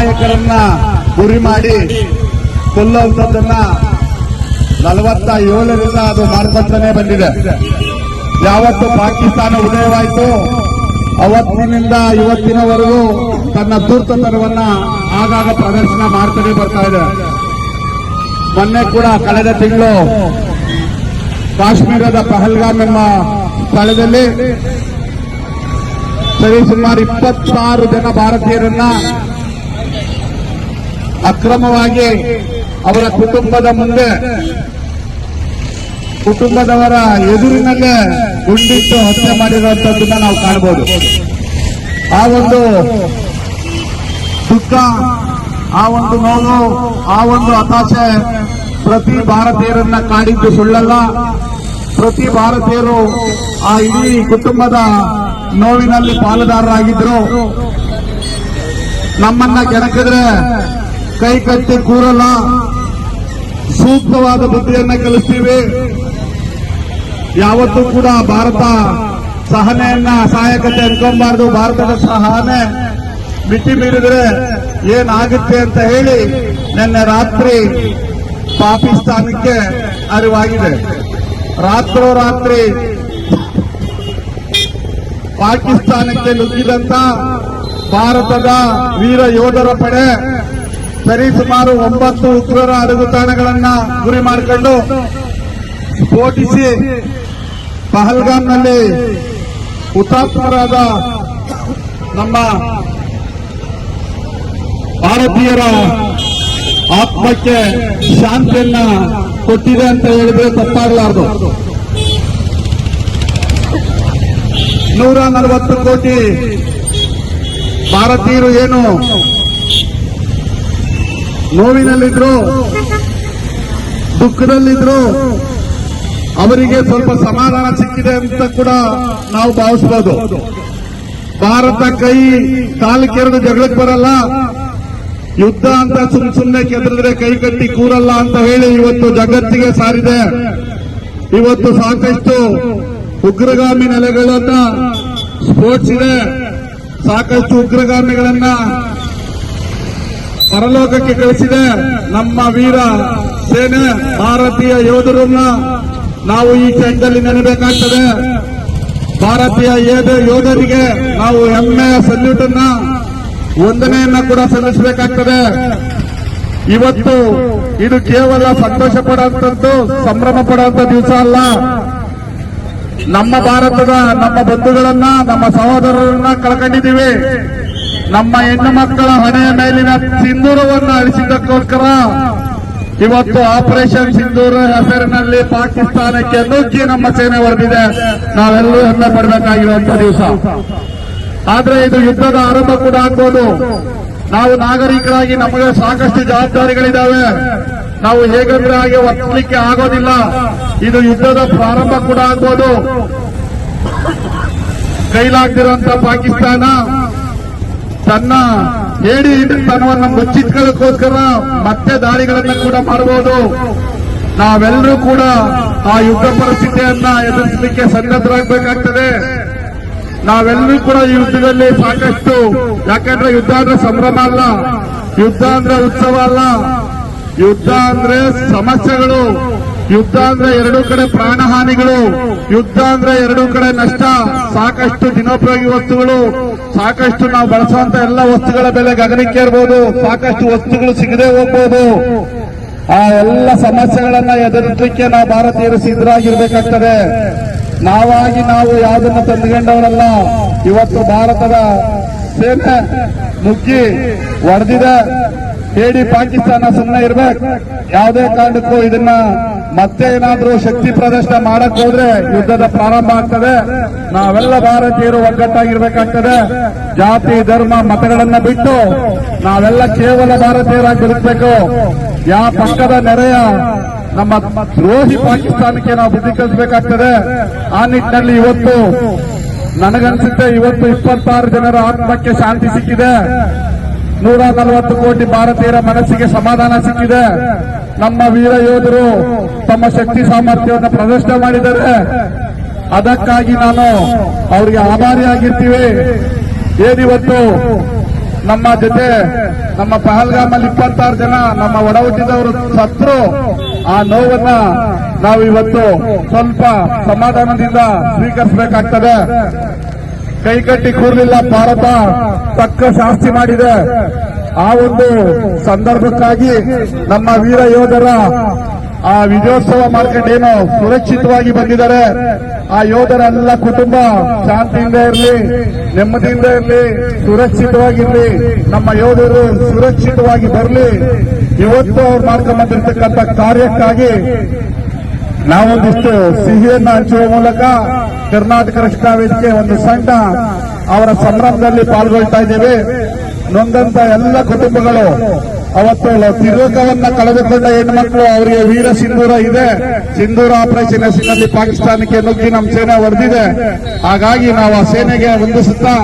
ಅಮಾಯಕರನ್ನ ಗುರಿ ಮಾಡಿ ಕೊಲ್ಲುವಂಥದ್ದನ್ನ ನಲವತ್ತ ಏಳರಿಂದ ಅದು ಮಾಡ್ಕೊಂತಾನೆ ಬಂದಿದೆ. ಯಾವತ್ತು ಪಾಕಿಸ್ತಾನ ಉದಯವಾಯಿತು ಅವತ್ತಿನಿಂದ ಇವತ್ತಿನವರೆಗೂ ತನ್ನ ಧೂರ್ತತನವನ್ನ ಆಗಾಗ ಪ್ರದರ್ಶನ ಮಾಡ್ತಾನೆ ಬರ್ತಾ ಇದೆ. ಮೊನ್ನೆ ಕೂಡ ಕಳೆದ ತಿಂಗಳು ಕಾಶ್ಮೀರದ ಪಹಲ್ಗಾಮ್ ಎಂಬ ಸ್ಥಳದಲ್ಲಿ ಸರಿ ಸುಮಾರು ಇಪ್ಪತ್ತಾರು ಜನ ಭಾರತೀಯರನ್ನ ಅಕ್ರಮವಾಗಿ ಅವರ ಕುಟುಂಬದ ಮುಂದೆ ಕುಟುಂಬದವರ ಎದುರಿನಲ್ಲೇ ಗುಂಡಿಟ್ಟು ಹತ್ಯೆ ಮಾಡಿರುವಂತದ್ದನ್ನ ನಾವು ಕಾಣಬಹುದು ಆ ಒಂದು ದುಃಖ, ಆ ಒಂದು ನೋವು, ಆ ಒಂದು ಹತಾಶೆ ಪ್ರತಿ ಭಾರತೀಯರನ್ನ ಕಾಡಿದ್ದು ಸುಳ್ಳಲ್ಲ. ಪ್ರತಿ ಭಾರತೀಯರು ಆ ಇಡೀ ಕುಟುಂಬದ ನೋವಿನಲ್ಲಿ ಪಾಲುದಾರರಾಗಿದ್ರು. ನಮ್ಮನ್ನ ಕೆಣಕಿದ್ರೆ ಕೈ ಕಟ್ಟಿ ಕೂರಲ್ಲ. ಸೂಕ್ತವಾದ ಬುದ್ಧಿಯನ್ನ ಕಲಿಸ್ತೀವಿ. ಯಾವತ್ತೂ ಕೂಡ ಭಾರತ ಸಹನೆಯನ್ನ ಸಹಾಯಕತೆ ಅನ್ಕೊಂಬಾರ್ದು ಭಾರತದ ಸಹನೆ ಮಿತಿ ಮೀರಿದ್ರೆ ಏನಾಗುತ್ತೆ ಅಂತ ಹೇಳಿ ನಿನ್ನೆ ರಾತ್ರಿ ಪಾಕಿಸ್ತಾನಕ್ಕೆ ಅರಿವಾಗಿದೆ. ರಾತ್ರೋ ರಾತ್ರಿ ಪಾಕಿಸ್ತಾನಕ್ಕೆ ನುಗ್ಗಿದಂತ ಭಾರತದ ವೀರ ಯೋಧರ ಪಡೆ ಸರಿ ಸುಮಾರು ಒಂಬತ್ತು ಉಗ್ರರ ಅಡಗುತಾಣಗಳನ್ನ ಗುರಿ ಮಾಡಿಕೊಂಡು ಸ್ಫೋಟಿಸಿ ಪಹಲ್ಗಾಮ್ನಲ್ಲಿ ಹುತಾತ್ಮರಾದ ನಮ್ಮ ಭಾರತೀಯರ ಆತ್ಮಕ್ಕೆ ಶಾಂತಿಯನ್ನ ಕೊಟ್ಟಿದೆ ಅಂತ ಹೇಳಿದ್ರೆ ತಪ್ಪಾಗಲಾರದು. ನೂರ ನಲವತ್ತು ಕೋಟಿ ಭಾರತೀಯರು ಏನು ನೋವಿನಲ್ಲಿದ್ರು, ದುಃಖದಲ್ಲಿದ್ರು, ಅವರಿಗೆ ಸ್ವಲ್ಪ ಸಮಾಧಾನ ಸಿಕ್ಕಿದೆ ಅಂತ ಕೂಡ ನಾವು ಭಾವಿಸಬಹುದು ಭಾರತ ಕೈ ಕಾಲು ಕೆರೆದು ಜಗಳಕ್ಕೆ ಬರಲ್ಲ. ಯುದ್ಧ ಅಂತ ಸುಮ್ ಸುಮ್ನೆ ಕೆದರಿದ್ರೆ ಕೈ ಕಟ್ಟಿ ಕೂರಲ್ಲ ಅಂತ ಹೇಳಿ ಇವತ್ತು ಜಗತ್ತಿಗೆ ಸಾರಿದೆ. ಇವತ್ತು ಸಾಕಷ್ಟು ಉಗ್ರಗಾಮಿ ನೆಲೆಗಳನ್ನ ಸ್ಫೋಟಿಸಿದೆ. ಸಾಕಷ್ಟು ಉಗ್ರಗಾಮಿಗಳನ್ನ ಪರಲೋಕಕ್ಕೆ ಕಳಿಸಿದೆ ನಮ್ಮ ವೀರ ಸೇನೆ ಭಾರತೀಯ ಯೋಧರನ್ನ ನಾವು ಈ ಕ್ಷಣದಲ್ಲಿ ನೆನಬೇಕಾಗ್ತದೆ. ಭಾರತೀಯ ಯೋಧ- ಯೋಧರಿಗೆ ನಾವು ಹೆಮ್ಮೆಯ ಸಲ್ಯೂಟ್ ಅನ್ನ, ವಂದನೆಯನ್ನ ಕೂಡ ಸಲ್ಲಿಸಬೇಕಾಗ್ತದೆ. ಇವತ್ತು ಇದು ಕೇವಲ ಸಂತೋಷ ಪಡುವಂಥದ್ದು ಸಂಭ್ರಮ ಪಡುವಂತ ದಿವಸ ಅಲ್ಲ. ನಮ್ಮ ಭಾರತದ ನಮ್ಮ ಬಂಧುಗಳನ್ನ, ನಮ್ಮ ಸಹೋದರರನ್ನ ಕಳ್ಕೊಂಡಿದ್ದೀವಿ. ನಮ್ಮ ಹೆಣ್ಣು ಮಕ್ಕಳ ಹಣೆಯ ಮೇಲಿನ ಸಿಂಧೂರವನ್ನು ಅಳಿಸಿದ್ದಕ್ಕೋಸ್ಕರ ಇವತ್ತು ಆಪರೇಷನ್ ಸಿಂಧೂರ ಹೆಸರಿನಲ್ಲಿ ಪಾಕಿಸ್ತಾನಕ್ಕೆ ನುಗ್ಗಿ ನಮ್ಮ ಸೇನೆ ಹೊರಟಿದೆ ನಾವೆಲ್ಲರೂ ಹೆಮ್ಮೆ ಪಡಬೇಕಾಗಿರುವಂತಹ ದಿವಸ. ಆದ್ರೆ ಇದು ಯುದ್ಧದ ಆರಂಭ ಕೂಡ ಆಗ್ಬೋದು. ನಾವು ನಾಗರಿಕರಾಗಿ ನಮಗೆ ಸಾಕಷ್ಟು ಜವಾಬ್ದಾರಿಗಳಿದ್ದಾವೆ. ನಾವು ಹೇಗಂದ್ರೆ ಹಾಗೆ ವರ್ತಿಸಲಿಕ್ಕೆ ಆಗೋದಿಲ್ಲ. ಇದು ಯುದ್ಧದ ಪ್ರಾರಂಭ ಕೂಡ ಆಗ್ಬೋದು. ಕೈಲಾಗ್ದಿರುವಂತ ಪಾಕಿಸ್ತಾನ ತನ್ನ ಹೇಳಿ ಹಿಡಿತನವನ್ನು ಮುಚ್ಚಿಟ್ಕೊಳ್ಳೋಕ್ಕೋಸ್ಕರ ಮತ್ತೆ ದಾಳಿಗಳನ್ನು ಕೂಡ ಮಾಡಬಹುದು ನಾವೆಲ್ಲರೂ ಕೂಡ ಆ ಯುದ್ಧ ಪರಿಸ್ಥಿತಿಯನ್ನ ಎದುರಿಸಲಿಕ್ಕೆ ಸನ್ನದ್ಧರಾಗಬೇಕಾಗ್ತದೆ. ನಾವೆಲ್ಲರೂ ಕೂಡ ಈ ಯುದ್ಧದಲ್ಲಿ ಸಾಕಷ್ಟು, ಯಾಕಂದ್ರೆ ಯುದ್ಧ ಅಂದ್ರೆ ಸಂಭ್ರಮ ಅಲ್ಲ, ಯುದ್ಧ ಅಂದ್ರೆ ಉತ್ಸವ ಅಲ್ಲ. ಯುದ್ಧ ಅಂದ್ರೆ ಸಮಸ್ಯೆಗಳು, ಯುದ್ಧ ಅಂದ್ರೆ ಎರಡೂ ಕಡೆ ಪ್ರಾಣಹಾನಿಗಳು, ಯುದ್ಧ ಅಂದ್ರೆ ಎರಡೂ ಕಡೆ ನಷ್ಟ, ಸಾಕಷ್ಟು ದಿನೋಪಯೋಗಿ ವಸ್ತುಗಳು ಸಾಕಷ್ಟು ನಾವು ಬಳಸುವಂತ ಎಲ್ಲ ವಸ್ತುಗಳ ಬೆಲೆ ಗಗನಕ್ಕೆ ಇರ್ಬೋದು ಸಾಕಷ್ಟು ವಸ್ತುಗಳು ಸಿಗದೆ ಹೋಗ್ಬೋದು. ಆ ಎಲ್ಲ ಸಮಸ್ಯೆಗಳನ್ನ ಎದುರಿಸಲಿಕ್ಕೆ ನಾವು ಭಾರತೀಯರು ಸಿದ್ಧರಾಗಿರ್ಬೇಕಾಗ್ತದೆ. ನಾವಾಗಿ ನಾವು ಯಾವುದನ್ನ ತಂದುಕೊಂಡವರಲ್ಲ, ಇವತ್ತು ಭಾರತದ ಸೇನೆ ಮುಗ್ಗಿ ಒಡೆದಿದೆ. ಹೇಳಿ ಪಾಕಿಸ್ತಾನ ಸುಮ್ಮನೆ ಇರ್ಬೇಕು. ಯಾವುದೇ ಕಾರಣಕ್ಕೂ ಇದನ್ನ ಮತ್ತೆ ಏನಾದ್ರೂ ಶಕ್ತಿ ಪ್ರದರ್ಶನ ಮಾಡಕ್ ಹೋದ್ರೆ ಯುದ್ಧದ ಪ್ರಾರಂಭ ಆಗ್ತದೆ. ನಾವೆಲ್ಲ ಭಾರತೀಯರು ಒಗ್ಗಟ್ಟಾಗಿರ್ಬೇಕಾಗ್ತದೆ. ಜಾತಿ, ಧರ್ಮ, ಮತಗಳನ್ನ ಬಿಟ್ಟು ನಾವೆಲ್ಲ ಕೇವಲ ಭಾರತೀಯರಾಗಿ ಬದುಕಬೇಕು. ಯಾವ ಪಕ್ಕದ ನೆರೆಯ ನಮ್ಮ ದ್ರೋಹಿ ಪಾಕಿಸ್ತಾನಕ್ಕೆ ನಾವು ಬುದ್ಧಿ ಕಲಿಸಬೇಕಾಗ್ತದೆ. ಆ ನಿಟ್ಟಿನಲ್ಲಿ ಇವತ್ತು ನನಗನ್ಸುತ್ತೆ, ಇವತ್ತು ಇಪ್ಪತ್ತಾರು ಜನರ ಆತ್ಮಕ್ಕೆ ಶಾಂತಿ ಸಿಕ್ಕಿದೆ. ನೂರ ನಲವತ್ತು ಕೋಟಿ ಭಾರತೀಯರ ಮನಸ್ಸಿಗೆ ಸಮಾಧಾನ ಸಿಕ್ಕಿದೆ. ನಮ್ಮ ವೀರ ಯೋಧರು ತಮ್ಮ ಶಕ್ತಿ ಸಾಮರ್ಥ್ಯವನ್ನು ಪ್ರದರ್ಶನ ಮಾಡಿದ್ದಾರೆ. ಅದಕ್ಕಾಗಿ ನಾನು ಅವರಿಗೆ ಆಭಾರಿಯಾಗಿರ್ತೀವಿ ಏನಿವತ್ತು ನಮ್ಮ ಜೊತೆ ನಮ್ಮ ಪಹಲ್ಗಾಮಲ್ಲಿ ಇಪ್ಪತ್ತಾರು ಜನ ನಮ್ಮ ಒಡ ಹುಟ್ಟಿದವರು ಸತ್ರು. ಆ ನೋವನ್ನ ನಾವು ಇವತ್ತು ಸ್ವಲ್ಪ ಸಮಾಧಾನದಿಂದ ಸ್ವೀಕರಿಸಬೇಕಾಗ್ತದೆ. ಕೈಕಟ್ಟಿ ಕೂರಲಿಲ್ಲ ಭಾರತ. ತಕ್ಕ ಶಾಸ್ತಿ ಮಾಡಿದೆ. ಆ ಒಂದು ಸಂದರ್ಭಕ್ಕಾಗಿ ನಮ್ಮ ವೀರ ಯೋಧರ ಆ ವಿಜಯೋತ್ಸವ ಮಾರ್ಕೆಟ್ ಏನು ಸುರಕ್ಷಿತವಾಗಿ ಬಂದಿದ್ದಾರೆ. ಆ ಯೋಧರೆಲ್ಲ ಕುಟುಂಬ ಶಾಂತಿಯಿಂದ ಇರಲಿ, ನೆಮ್ಮದಿಯಿಂದ ಇರಲಿ, ಸುರಕ್ಷಿತವಾಗಿರಲಿ, ನಮ್ಮ ಯೋಧರು ಸುರಕ್ಷಿತವಾಗಿ ಬರಲಿ. ಇವತ್ತು ಅವ್ರು ಮಾಡ್ಕೊಂಡ್ ಬಂದಿರತಕ್ಕಂಥ ಕಾರ್ಯಕ್ಕಾಗಿ ನಾವೊಂದಿಷ್ಟು ಸಿಹಿಯನ್ನು ಹಂಚುವ ಮೂಲಕ ಕರ್ನಾಟಕ ರಕ್ಷಣಾ ವೇದಿಕೆ ಒಂದು ಸಣ್ಣ ಅವರ ಸಂಭ್ರಮದಲ್ಲಿ ಪಾಲ್ಗೊಳ್ತಾ ಇದ್ದೇವೆ. ನೊಂದಂತ ಎಲ್ಲ ಕುಟುಂಬಗಳು ಅವತ್ತು ತಿರುಗವನ್ನ ಕಳೆದುಕೊಂಡ ಹೆಣ್ಮಕ್ಳು, ಅವರಿಗೆ ವೀರ ಸಿಂಧೂರ ಇದೆ. ಸಿಂಧೂರ ಆಪರೇಷನ್ ಹೆಸರಿನಲ್ಲಿ ಪಾಕಿಸ್ತಾನಕ್ಕೆ ನುಗ್ಗಿ ನಮ್ಮ ಸೇನೆ ಹೊಡೆದಿದೆ. ಹಾಗಾಗಿ ನಾವು ಆ ಸೇನೆಗೆ ವಂದಿಸುತ್ತಾ